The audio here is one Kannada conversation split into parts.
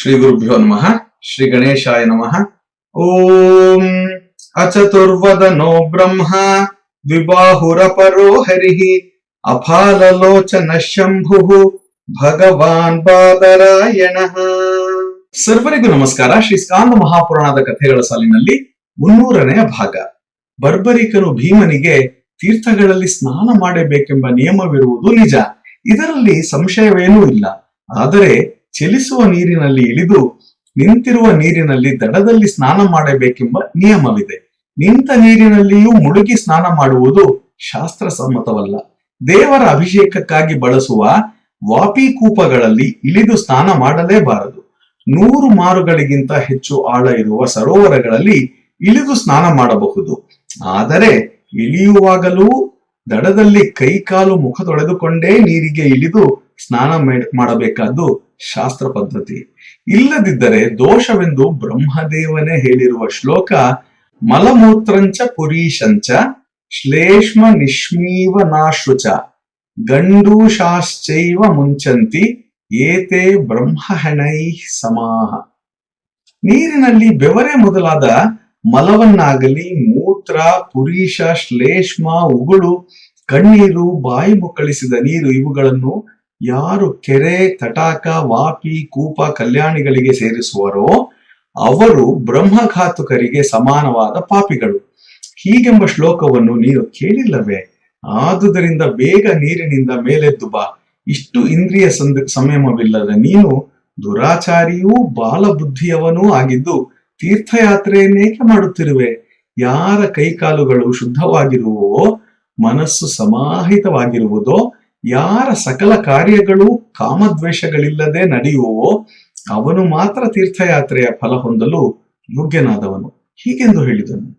ಶ್ರೀ ಗುರುಭ್ಯೋ ನಮಃ, ಶ್ರೀ ಗಣೇಶಾಯ ನಮಃ. ಓಂ ಅಚತುರ್ವದನೋ ಬ್ರಹ್ಮ ದ್ವಿಬಾಹುರಪರೋ ಹರಿಃ ಅಫಾಲಲೋಚನ ಶಂಭು, ಭಗವಾನ್ ಬಾದರಾಯಣ. ಸರ್ವರಿಗೂ ನಮಸ್ಕಾರ. ಶ್ರೀ ಸ್ಕಾಂದ ಮಹಾಪುರಾಣದ ಕಥೆಗಳ ಸಾಲಿನಲ್ಲಿ ಮುನ್ನೂರನೆಯ ಭಾಗ. ಬರ್ಬರಿಕನು ಭೀಮನಿಗೆ ತೀರ್ಥಗಳಲ್ಲಿ ಸ್ನಾನ ಮಾಡಬೇಕೆಂಬ ನಿಯಮವಿರುವುದು ನಿಜ. ಇದರಲ್ಲಿ ಸಂಶಯವೇನೂ ಇಲ್ಲ. ಆದರೆ ಚಲಿಸುವ ನೀರಿನಲ್ಲಿ ಇಳಿದು ನಿಂತಿರುವ ನೀರಿನಲ್ಲಿ ದಡದಲ್ಲಿ ಸ್ನಾನ ಮಾಡಬೇಕೆಂಬ ನಿಯಮವಿದೆ. ನಿಂತ ನೀರಿನಲ್ಲಿಯೂ ಮುಳುಗಿ ಸ್ನಾನ ಮಾಡುವುದು ಶಾಸ್ತ್ರ ಸಮ್ಮತವಲ್ಲ ದೇವರ ಅಭಿಷೇಕಕ್ಕಾಗಿ ಬಳಸುವ ವಾಪಿಕೂಪಗಳಲ್ಲಿ ಇಳಿದು ಸ್ನಾನ ಮಾಡಲೇಬಾರದು. ನೂರು ಮಾರುಗಳಿಗಿಂತ ಹೆಚ್ಚು ಆಳ ಇರುವ ಸರೋವರಗಳಲ್ಲಿ ಇಳಿದು ಸ್ನಾನ ಮಾಡಬಹುದು. ಆದರೆ ಇಳಿಯುವಾಗಲೂ ದಡದಲ್ಲಿ ಕೈಕಾಲು ಮುಖ ತೊಳೆದುಕೊಂಡೇ ನೀರಿಗೆ ಇಳಿದು ಸ್ನಾನ ಮಾಡ್- ಮಾಡಬೇಕಾದ್ದು ಶಾಸ್ತ್ರ ಪದ್ಧತಿ. ಇಲ್ಲದಿದ್ದರೆ ದೋಷವೆಂದು ಬ್ರಹ್ಮದೇವನೇ ಹೇಳಿರುವ ಶ್ಲೋಕ ಮಲಮೂತ್ರಂಚ ಪುರೀಶಂಚ ಶ್ಲೇಷ್ಮ ನಿಶ್ಮೀವ ನಾಶುಚ ಗಂಡೂಶಾಶ್ಚೈವ ಮುಂಚಂತಿ ಏತೆ ಬ್ರಹ್ಮಹಣೈ ಸಮಾಹ. ನೀರಿನಲ್ಲಿ ಬೆವರೆ ಮೊದಲಾದ ಮಲವನ್ನಾಗಲಿ ಮೂತ್ರ, ಪುರೀಶ, ಶ್ಲೇಷ್ಮ, ಉಗುಳು, ಕಣ್ಣೀರು, ಬಾಯಿ ಮುಕ್ಕಳಿಸಿದ ನೀರು ಇವುಗಳನ್ನು ಯಾರು ಕೆರೆ, ತಟಾಕ ವಾಪಿ ಕೂಪ ಕಲ್ಯಾಣಿಗಳಿಗೆ ಸೇರಿಸುವರೋ ಅವರು ಬ್ರಹ್ಮಘಾತುಕರಿಗೆ ಸಮಾನವಾದ ಪಾಪಿಗಳು. ಹೀಗೆಂಬ ಶ್ಲೋಕವನ್ನು ನೀನು ಕೇಳಿಲ್ಲವೇ? ಆದುದರಿಂದ ಬೇಗ ನೀರಿನಿಂದ ಮೇಲೆದ್ದು ಬಾ. ಇಷ್ಟು ಇಂದ್ರಿಯ ಸಂದ, ಸಂಯಮವಿಲ್ಲದ ನೀನು ದುರಾಚಾರಿಯೂ ಬಾಲಬುದ್ಧಿಯವನೂ ಆಗಿದ್ದು ತೀರ್ಥಯಾತ್ರೆಯನ್ನೇಕೆ ಮಾಡುತ್ತಿರುವೆ? ಯಾರ ಕೈಕಾಲುಗಳು ಶುದ್ಧವಾಗಿರುವವೋ ಮನಸ್ಸು ಸಮಾಹಿತವಾಗಿರುವುದೋ ಯಾರ ಸಕಲ ಕಾರ್ಯಗಳು ಕಾಮದ್ವೇಷಗಳಿಲ್ಲದೆ ನಡೆಯುವವೋ ಅವನು ಮಾತ್ರ ತೀರ್ಥಯಾತ್ರೆಯ ಫಲ ಹೊಂದಲು ಯೋಗ್ಯನಾದವನು. ಹೀಗೆಂದು ಹೇಳಿದನು.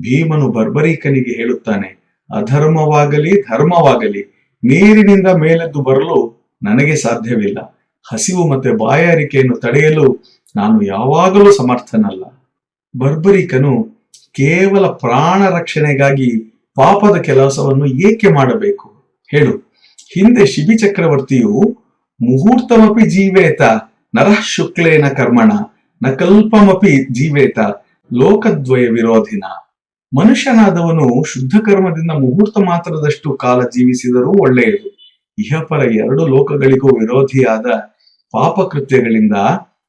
ಭೀಮನು ಬರ್ಬರೀಕನಿಗೆ ಹೇಳುತ್ತಾನೆ, ಅಧರ್ಮವಾಗಲಿ, ಧರ್ಮವಾಗಲಿ, ನೀರಿನಿಂದ ಮೇಲೆದ್ದು ಬರಲು ನನಗೆ ಸಾಧ್ಯವಿಲ್ಲ. ಹಸಿವು ಮತ್ತೆ ಬಾಯಾರಿಕೆಯನ್ನು ತಡೆಯಲು ನಾನು ಯಾವಾಗಲೂ ಸಮರ್ಥನಲ್ಲ. ಬರ್ಬರೀಕನು ಕೇವಲ ಪ್ರಾಣ ರಕ್ಷಣೆಗಾಗಿ ಪಾಪದ ಕೆಲಸವನ್ನು ಏಕೆ ಮಾಡಬೇಕು? ಹೇಳು. ಹಿಂದೆ ಶಿಬಿ ಚಕ್ರವರ್ತಿಯು ಮುಹೂರ್ತಮಪಿ ಜೀವೇತ, ನರಃ ಶುಕ್ಲೇನ ಕರ್ಮಣ ನ ಕಲ್ಪಮಪಿ ಜೀವೇತ, ಲೋಕದ್ವಯ ವಿರೋಧಿನ. ಮನುಷ್ಯನಾದವನು ಶುದ್ಧ ಕರ್ಮದಿಂದ ಮುಹೂರ್ತ ಮಾತ್ರದಷ್ಟು ಕಾಲ ಜೀವಿಸಿದರೂ ಒಳ್ಳೆಯದು. ಇಹಪರ ಎರಡು ಲೋಕಗಳಿಗೂ ವಿರೋಧಿಯಾದ ಪಾಪಕೃತ್ಯಗಳಿಂದ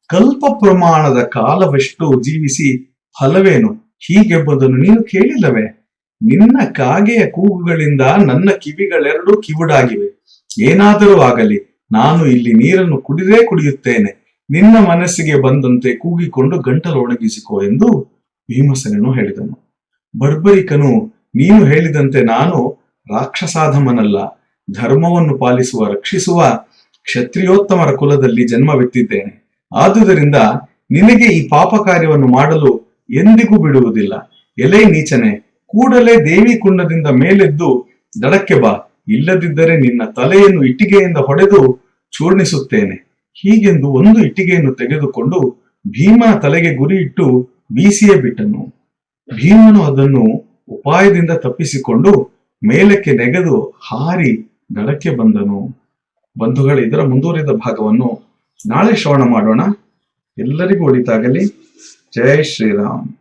ಕಲ್ಪ ಪ್ರಮಾಣದ ಕಾಲವೆಷ್ಟು ಜೀವಿಸಿ ಫಲವೇನು? ಹೀಗೆಂಬುದನ್ನು ನೀನು ಕೇಳಿಲ್ಲವೇ? ನಿನ್ನ ಕಾಗೆಯ ಕೂಗುಗಳಿಂದ ನನ್ನ ಕಿವಿಗಳೆರಡೂ ಕಿವುಡಾಗಿವೆ. ಏನಾದರೂ ಆಗಲಿ, ನಾನು ಇಲ್ಲಿ ನೀರನ್ನು ಕುಡಿದೇ ಕುಡಿಯುತ್ತೇನೆ. ನಿನ್ನ ಮನಸ್ಸಿಗೆ ಬಂದಂತೆ ಕೂಗಿಕೊಂಡು ಗಂಟಲು ಒಣಗಿಸಿಕೋ ಎಂದು ಭೀಮಸೇನನು ಹೇಳಿದನು. ಬರ್ಬರಿಕನು, ನೀನು ಹೇಳಿದಂತೆ ನಾನು ರಾಕ್ಷಸಾಧಮನಲ್ಲ, ಧರ್ಮವನ್ನು ಪಾಲಿಸುವ, ರಕ್ಷಿಸುವ ಕ್ಷತ್ರಿಯೋತ್ತಮರ ಕುಲದಲ್ಲಿ ಜನ್ಮವೆತ್ತಿದ್ದೇನೆ ಆದುದರಿಂದ ನಿನಗೆ ಈ ಪಾಪ ಕಾರ್ಯವನ್ನು ಮಾಡಲು ಎಂದಿಗೂ ಬಿಡುವುದಿಲ್ಲ. ಎಲೆ ನೀಚನೆ ಕೂಡಲೇ ದೇವಿ ಕುಂಡದಿಂದ ಮೇಲೆದ್ದು ದಡಕ್ಕೆ ಬಾ. ಇಲ್ಲದಿದ್ದರೆ ನಿನ್ನ ತಲೆಯನ್ನು ಇಟ್ಟಿಗೆಯಿಂದ ಹೊಡೆದು ಚೂರ್ಣಿಸುತ್ತೇನೆ. ಹೀಗೆಂದು ಒಂದು ಇಟ್ಟಿಗೆಯನ್ನು ತೆಗೆದುಕೊಂಡು ಭೀಮನ ತಲೆಗೆ ಗುರಿಯಿಟ್ಟು ಬೀಸಿಯೇ ಬಿಟ್ಟನು. ಭೀಮನು ಅದನ್ನು ಉಪಾಯದಿಂದ ತಪ್ಪಿಸಿಕೊಂಡು ಮೇಲಕ್ಕೆ ನೆಗೆದು ಹಾರಿ ದಡಕ್ಕೆ ಬಂದನು. ಬಂಧುಗಳು, ಇದರ ಮುಂದುವರಿದ ಭಾಗವನ್ನು ನಾಳೆ ಶ್ರವಣ ಮಾಡೋಣ. ಎಲ್ಲರಿಗೂ ಒಳಿತಾಗಲಿ. ಜಯ ಶ್ರೀರಾಮ್.